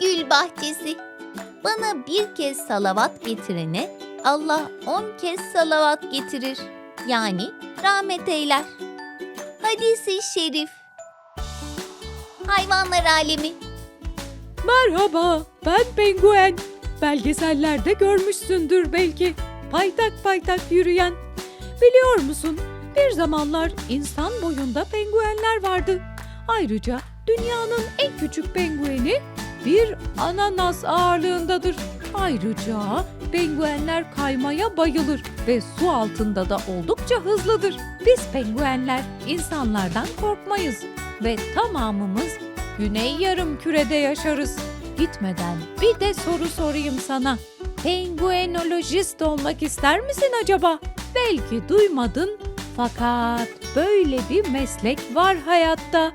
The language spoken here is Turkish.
Gül bahçesi. Bana bir kez salavat getirene Allah on kez salavat getirir. Yani rahmet eyler. Hadisi şerif. Hayvanlar alemi. Merhaba, ben penguen. Belgesellerde görmüşsündür belki. Paytak paytak yürüyen. Biliyor musun? Bir zamanlar insan boyunda penguenler vardı. Ayrıca dünyanın en küçük pengueni bir ananas ağırlığındadır. Ayrıca penguenler kaymaya bayılır ve su altında da oldukça hızlıdır. Biz penguenler insanlardan korkmayız ve tamamımız Güney yarım kürede yaşarız. Gitmeden bir de soru sorayım sana. Penguenolojist olmak ister misin acaba? Belki duymadın fakat böyle bir meslek var hayatta.